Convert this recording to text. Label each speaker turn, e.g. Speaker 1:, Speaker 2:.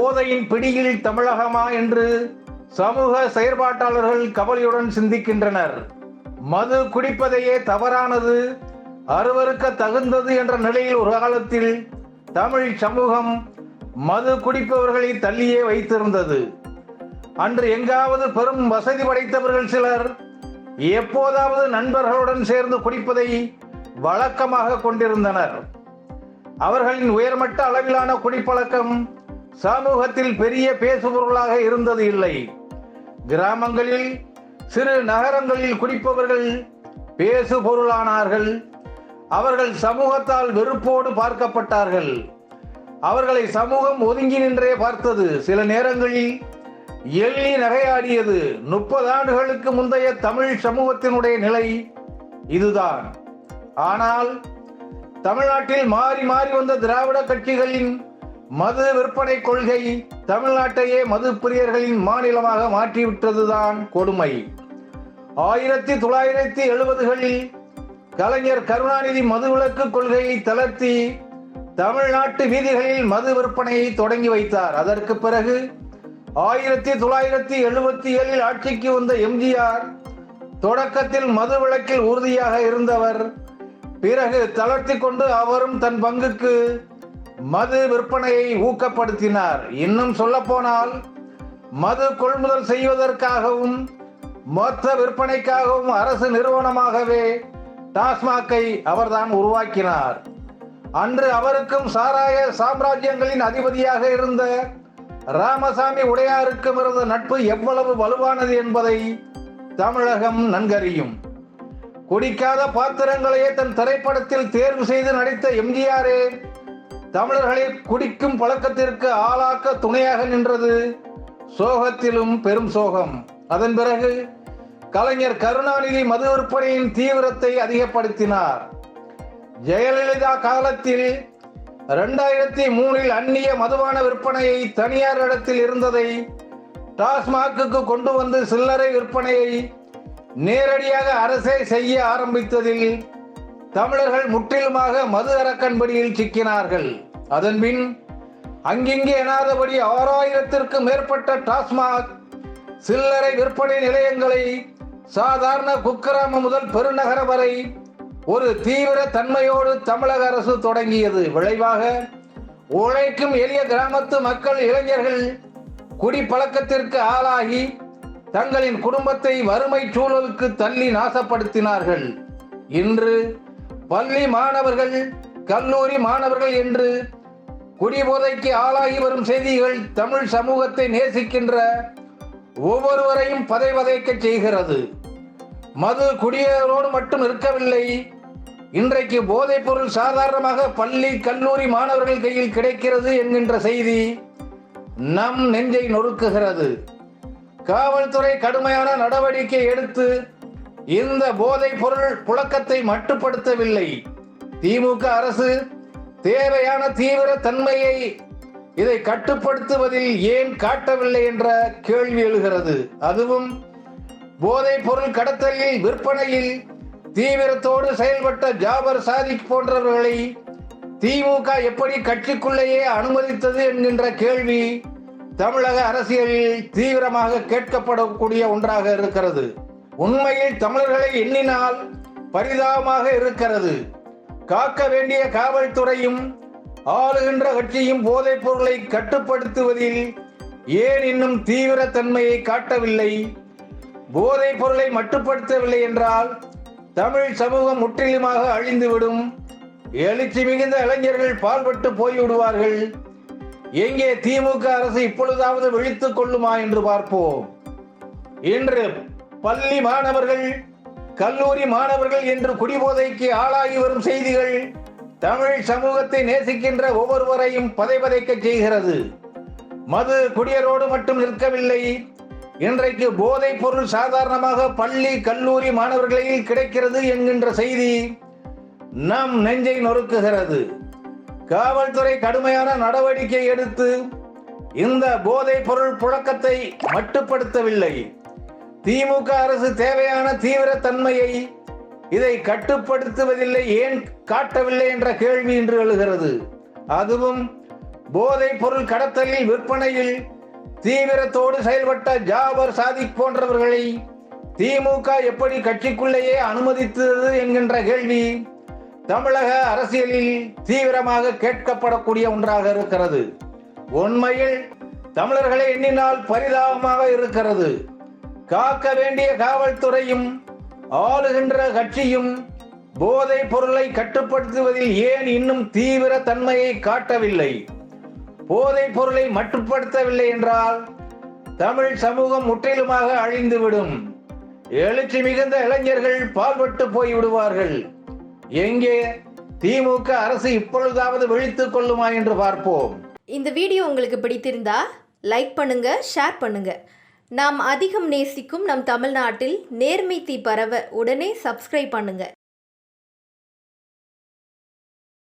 Speaker 1: போதையின் பிடியில் தமிழகமா என்று சமூக செயற்பாட்டாளர்கள் கவலையுடன் சிந்திக்கின்றனர். மது குடிப்பதையே தவறானது அருவருக்க தகுந்தது என்ற நிலையில் ஒரு காலத்தில் தமிழ் சமூகம் மது குடிப்பவர்களை தள்ளியே வைத்திருந்தது. அன்று எங்காவது பெரும் வசதி படைத்தவர்கள் சிலர் எப்போதாவது நண்பர்களுடன் சேர்ந்து குடிப்பதை வழக்கமாக கொண்டிருந்தனர். அவர்களின் உயர்மட்ட அளவிலான குடிப்பழக்கம் சமூகத்தில் பெரிய பேசுபொருளாக இருந்தது இல்லை. கிராமங்களில் சிறு நகரங்களில் குடிப்பவர்கள் பேசு பொருளானார்கள் அவர்கள் சமூகத்தால் வெறுப்போடு பார்க்கப்பட்டார்கள். அவர்களை சமூகம் ஒதுங்கி நின்றே பார்த்தது. சில நேரங்களில் எள்ளி நகையாடியது. முப்பது ஆண்டுகளுக்கு முந்தைய தமிழ் சமூகத்தினுடைய நிலை இதுதான். ஆனால் தமிழ்நாட்டில் மாறி மாறி வந்த திராவிட கட்சிகளின் மது விற்பனை கொள்கை தமிழ்நாட்டையே மது பிரியர்களின் மாநிலமாக மாற்றிவிட்டதுதான் கொடுமை. ஆயிரத்தி தொள்ளாயிரத்தி எழுபதுகளில் கலைஞர் கருணாநிதி மதுவிலக்கு கொள்கையை தளர்த்தி தமிழ்நாட்டு வீதிகளில் மது விற்பனையை தொடங்கி வைத்தார். அதற்கு பிறகு ஆயிரத்தி தொள்ளாயிரத்தி எழுபத்தி ஏழில் ஆட்சிக்கு வந்த எம்ஜிஆர் தொடக்கத்தில் மது விளக்கில் உறுதியாக இருந்தவர். பிறகு தளர்த்தி கொண்டு அவரும் தன் பங்குக்கு மது விற்பனையை ஊக்கப்படுத்தினார். இன்னும் சொல்ல போனால் மது கொள்முதல் செய்வதற்காகவும் மொத்த விற்பனைக்காகவும் அரசு நிறுவனமாகவே டாஸ்மாகை அவர்தான் உருவாக்கினார். அன்று அவருக்கும் சாராய சாம்ராஜ்யங்களின் அதிபதியாக இருந்த ராமசாமி உடையாருக்கும் இருந்த நட்பு எவ்வளவு வலுவானது என்பதை தமிழகம் நன்கறியும். குடிக்காத பாத்திரங்களையே தன் திரைப்படத்தில் தேர்வு செய்து நடித்த எம்ஜிஆரே தமிழர்களை குடிக்கும் பழக்கத்திற்கு ஆளாக்க துணையாக நின்றது சோகத்திலும் பெரும் சோகம். அதன் பிறகு கலைஞர் கருணாநிதி மது விற்பனையின் தீவிரத்தை அதிகப்படுத்தினார். ஜெயலலிதா காலத்தில் இரண்டாயிரத்தி மூணில் அந்நிய மதுபான விற்பனையை தனியார் இடத்தில் இருந்ததை டாஸ்மாக்கு கொண்டு வந்து சில்லறை விற்பனையை நேரடியாக அரசே செய்ய ஆரம்பித்ததில் தமிழர்கள் முற்றிலுமாக மது அரக்கன்படியில் சிக்கினார்கள். அதன்பின் அங்கிங்கே எனாதபடி ஆறாயிரத்திற்கும் மேற்பட்ட டாஸ்மாக் சில்லறை விற்பனை நிலையங்களை சாதாரண குக்கிராமம் முதல் பெருநகர வரை ஒரு தீவிர தன்மையோடு தமிழக அரசு தொடங்கியது. விளைவாக உழைக்கும் எளிய கிராமத்து மக்கள் இளைஞர்கள் குடிப்பழக்கத்திற்கு ஆளாகி தங்களின் குடும்பத்தை வறுமை சூழலுக்கு தள்ளி நாசப்படுத்தினார்கள். இன்று பள்ளி மாணவர்கள் கல்லூரி மாணவர்கள் என்று குடிபோதைக்கு ஆளாகி வரும் செய்திகள் தமிழ் சமூகத்தை நேசிக்கின்ற ஒவ்வொருவரையும் பதைவதைக்க செய்கிறது. மது குடியோடு மட்டும் இருக்கவில்லை இன்றைக்கு போதைப் பொருள் சாதாரணமாக பள்ளி கல்லூரி மாணவர்கள் கையில் கிடைக்கிறது என்கின்ற செய்தி நம் நெஞ்சை நொறுக்குகிறது. காவல்துறை கடுமையான நடவடிக்கை எடுத்து இந்த போதைப் பொருள் புழக்கத்தை மட்டுப்படுத்தவில்லை. திமுக அரசு தேவையான தீவிர தன்மையை இதை கட்டுப்படுத்துவதில் ஏன் காட்டவில்லை என்ற கேள்வி எழுகிறது. அதுவும் போதைப் பொருள் கடத்தலில் விற்பனையில் தீவிரத்தோடு செயல்பட்ட ஜாபர் சாதிக் போன்றவர்களை திமுக எப்படி கட்சிக்குள்ளேயே அனுமதித்தது என்கின்ற கேள்வி தமிழக அரசியலில் தீவிரமாக கேட்கப்படக்கூடிய ஒன்றாக இருக்கிறது. உண்மையில் தமிழர்களை எண்ணினால் பரிதாபமாக இருக்கிறது. காக்க வேண்டிய காவல்துறையும் ஆளுகின்ற கட்சியும் போதைப் பொருளை கட்டுப்படுத்துவதில் ஏன் இன்னும் தீவிர தன்மையை காட்டவில்லை? போதைப் பொருளை மட்டுப்படுத்தவில்லை என்றால் தமிழ் சமூகம் முற்றிலுமாக அழிந்துவிடும். எழுச்சி மிகுந்த இளைஞர்கள் பால்பட்டு போய்விடுவார்கள். எங்கே திமுக அரசு இப்பொழுதாவது விழித்துக் கொள்ளுமா என்று பார்ப்போம். இன்று பள்ளி மாணவர்கள் கல்லூரி மாணவர்கள் என்று குடிபோதைக்கு ஆளாகி வரும் செய்திகள் தமிழ் சமூகத்தை நேசிக்கின்ற ஒவ்வொருவரையும் பதைபதைக்க செய்கிறது. மது குடியரோடு மட்டும் நிற்கவில்லை. இன்றைக்கு போதைப் பொருள் சாதாரணமாக பள்ளி கல்லூரி மாணவர்களில் கிடைக்கிறது என்கின்ற செய்தி நம் நெஞ்சை நொறுக்குகிறது. காவல்துறை கடுமையான நடவடிக்கை எடுத்து இந்த போதைப் பொருள் புழக்கத்தை மட்டுப்படுத்தவில்லை. திமுக அரசு தேவையான தீவிர தன்மையை இதை கட்டுப்படுத்துவதில்லை ஏன் காட்டவில்லை என்ற கேள்வி இன்று எழுகிறது. அதுவும் போதைப் பொருள் கடத்தலில் விற்பனையில் தீவிரத்தோடு செயல்பட்ட ஜாபர் சாதிக் போன்றவர்களை திமுக எப்படி கட்சிக்குள்ளேயே அனுமதித்தது என்கின்ற கேள்வி தமிழக அரசியலில் தீவிரமாக கேட்கப்படக்கூடிய ஒன்றாக இருக்கிறது. உண்மையில் தமிழர்களை எண்ணினால் பரிதாபமாக இருக்கிறது. காக்க வேண்டிய காவல்துறையும் ஆளுகின்ற கட்சியும் போதைப் பொருளை கட்டுப்படுத்துவதில் ஏன் இன்னும் தீவிர தன்மையை காட்டவில்லை? போதைப் பொருளை மட்டுப்படுத்தவில்லை என்றால் தமிழ் சமூகம் முற்றிலுமாக அழிந்துவிடும். எழுச்சி மிகுந்த இளைஞர்கள் பால்பட்டு போய் விடுவார்கள் எங்கே திமுக அரசு இப்பொழுதாவது விழித்துக் கொள்ளுமா என்று பார்ப்போம்.
Speaker 2: இந்த வீடியோ உங்களுக்கு பிடித்திருந்தா லைக் பண்ணுங்க ஷேர் பண்ணுங்க. நாம் அதிகம் நேசிக்கும் நம் தமிழ்நாட்டில் நேர்மை தீ பரவ உடனே சப்ஸ்கிரைப் பண்ணுங்க.